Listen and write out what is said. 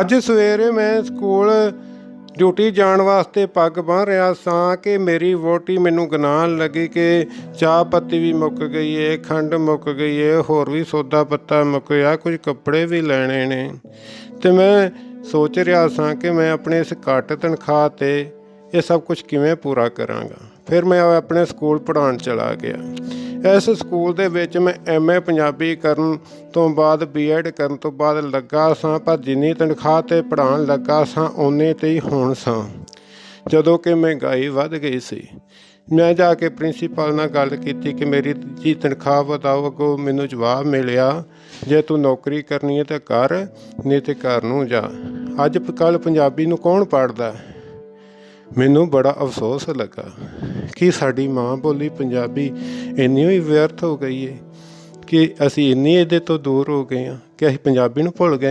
ਅੱਜ ਸਵੇਰੇ ਮੈਂ ਸਕੂਲ ਡਿਊਟੀ ਜਾਣ ਵਾਸਤੇ ਪੱਗ ਬੰਨ ਰਿਹਾ ਸਾਂ ਕਿ ਮੇਰੀ ਵੋਟੀ ਮੈਨੂੰ ਗਨਾਹਨ ਲੱਗੀ ਕਿ ਚਾਹ ਪੱਤੀ ਵੀ ਮੁੱਕ ਗਈ ਏ, ਖੰਡ ਮੁੱਕ ਗਈ ਏ, ਹੋਰ ਵੀ ਸੌਦਾ ਪੱਤਾ ਮੁੱਕ ਗਿਆ ਕੁਝ ਕੱਪੜੇ ਵੀ ਲੈਣੇ ਨੇ। ਤੇ ਮੈਂ ਸੋਚ ਰਿਹਾ ਸਾਂ ਕਿ ਮੈਂ ਆਪਣੇ ਇਸ ਘੱਟ ਤਨਖਾਹ ਤੇ ਇਹ ਸਭ ਕੁਝ ਕਿਵੇਂ ਪੂਰਾ ਕਰਾਂਗਾ। ਫਿਰ ਮੈਂ ਆਪਣੇ ਸਕੂਲ ਪੜ੍ਹਾਉਣ ਚਲਾ ਗਿਆ। ਇਸ ਸਕੂਲ ਦੇ ਵਿੱਚ ਮੈਂ ਐਮਏ ਪੰਜਾਬੀ ਕਰਨ ਤੋਂ ਬਾਅਦ ਬੀਐਡ ਕਰਨ ਤੋਂ ਬਾਅਦ ਲੱਗਾ ਸਾਂ, ਪਰ ਜਿੰਨੀ ਤਨਖਾਹ ਤੇ ਪੜ੍ਹਾਉਣ ਲੱਗਾ ਸਾਂ, ਓਨੇ ਤੇ ਹੀ ਹੋਣ ਸਾਂ। ਜਦੋਂ ਕਿ ਮਹਿੰਗਾਈ ਵੱਧ ਗਈ ਸੀ। ਮੈਂ ਜਾ ਕੇ ਪ੍ਰਿੰਸੀਪਲ ਨਾਲ ਗੱਲ ਕੀਤੀ ਕਿ ਮੇਰੀ ਜੀ ਤਨਖਾਹ ਵਧਾਓ, ਅੱਗੋਂ ਮੈਨੂੰ ਜਵਾਬ ਮਿਲਿਆ, ਜੇ ਤੂੰ ਨੌਕਰੀ ਕਰਨੀ ਹੈ ਤਾਂ ਕਰ, ਨਹੀਂ ਤੇ ਘਰ ਨੂੰ ਜਾ। ਅੱਜ ਕੱਲ ਪੰਜਾਬੀ ਨੂੰ ਕੌਣ ਪੜ੍ਹਦਾ? ਮੈਨੂੰ ਬੜਾ ਅਫਸੋਸ ਲੱਗਾ ਕਿ ਸਾਡੀ ਮਾਂ ਬੋਲੀ ਪੰਜਾਬੀ ਇੰਨੀ ਹੀ ਵਿਅਰਥ ਹੋ ਗਈ ਹੈ ਕਿ ਅਸੀਂ ਇੰਨੀ ਇਹਦੇ ਤੋਂ ਦੂਰ ਹੋ ਗਏ ਹਾਂ ਕਿ ਅਸੀਂ ਪੰਜਾਬੀ ਨੂੰ ਭੁੱਲ ਗਏ